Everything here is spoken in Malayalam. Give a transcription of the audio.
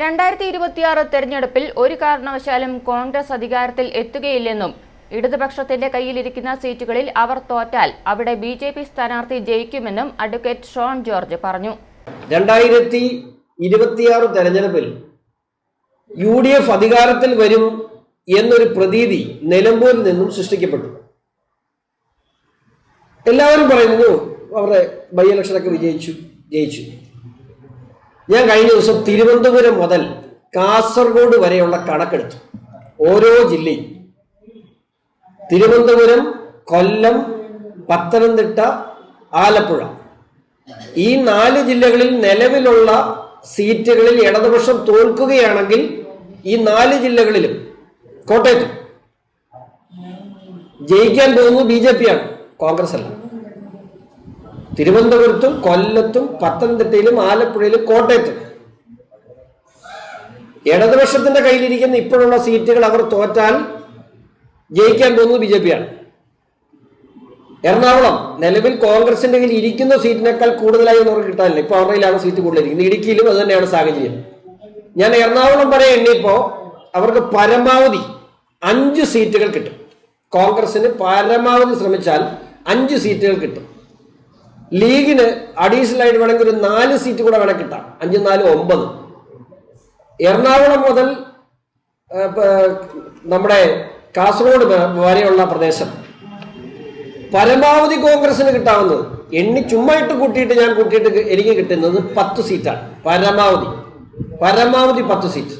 രണ്ടായിരത്തി ഇരുപത്തിയാറ് തെരഞ്ഞെടുപ്പിൽ ഒരു കാരണവശാലും കോൺഗ്രസ് അധികാരത്തിൽ എത്തുകയില്ലെന്നും ഇടതുപക്ഷത്തിന്റെ കയ്യിലിരിക്കുന്ന സീറ്റുകളിൽ അവർ തോറ്റാൽ അവിടെ ബി ജെ പി സ്ഥാനാർത്ഥി ജയിക്കുമെന്നും അഡ്വക്കേറ്റ് ഷോൺ ജോർജ് പറഞ്ഞു. രണ്ടായിരത്തി ഇരുപത്തിയാറ് തെരഞ്ഞെടുപ്പിൽ യു ഡി എഫ് അധികാരത്തിൽ വരും എന്നൊരു പ്രതീതി നിലമ്പൂരിൽ നിന്നും സൃഷ്ടിക്കപ്പെട്ടു. എല്ലാവരും പറയുന്നു അവരുടെ ബൈ ഇലക്ഷനൊക്കെ വിജയിച്ചു ജയിച്ചു. ഞാൻ കഴിഞ്ഞ ദിവസം തിരുവനന്തപുരം മുതൽ കാസർഗോഡ് വരെയുള്ള കണക്കെടുത്തു. ഓരോ ജില്ലയും. തിരുവനന്തപുരം കൊല്ലം പത്തനംതിട്ട ആലപ്പുഴ. ഈ നാല് ജില്ലകളിൽ നിലവിലുള്ള സീറ്റുകളിൽ ഇടതുപക്ഷം തോൽക്കുകയാണെങ്കിൽ ഈ നാല് ജില്ലകളിലും കോട്ടയത്തും. ജയിക്കാൻ പോകുന്നത് ബി ജെ പി ആണ് കോൺഗ്രസ് അല്ല. തിരുവനന്തപുരത്തും കൊല്ലത്തും പത്തനംതിട്ടയിലും ആലപ്പുഴയിലും കോട്ടയത്തും. ഇടതുപക്ഷത്തിന്റെ കയ്യിലിരിക്കുന്ന ഇപ്പോഴുള്ള സീറ്റുകൾ അവർ തോറ്റാൽ ജയിക്കാൻ പോകുന്നത് ബി ജെ പി ആണ് എറണാകുളം നിലവിൽ കോൺഗ്രസിന്റെ കയ്യിൽ ഇരിക്കുന്ന സീറ്റിനേക്കാൾ കൂടുതലായി അവർക്ക് കിട്ടാനില്ല. ഇപ്പൊ അവരുടെയിലാണ് സീറ്റ് കൂടുതലിരിക്കുന്നത്. ഇടുക്കിയിലും അത് തന്നെയാണ് സാഹചര്യം. ഞാൻ എറണാകുളം വരെ എണ്ണിയപ്പോ അവർക്ക് പരമാവധി അഞ്ച് സീറ്റുകൾ കിട്ടും. കോൺഗ്രസിന് പരമാവധി ശ്രമിച്ചാൽ അഞ്ച് സീറ്റുകൾ കിട്ടും. ലീഗിന് അഡീഷണൽ ആയിട്ട് വേണമെങ്കിൽ ഒരു നാല് സീറ്റ് കൂടെ വേണം കിട്ടാം. അഞ്ച് നാല് ഒമ്പത്. എറണാകുളം മുതൽ നമ്മുടെ കാസർഗോഡ് വരെയുള്ള പ്രദേശം. പരമാവധി കോൺഗ്രസിന് കിട്ടാവുന്നത്. എണ്ണി ചുമ്മാ ഇട്ട് കൂട്ടിയിട്ട് ഞാൻ കൂട്ടിയിട്ട് എനിക്ക് കിട്ടുന്നത് പത്ത് സീറ്റാണ് പരമാവധി. പരമാവധി പത്ത് സീറ്റ്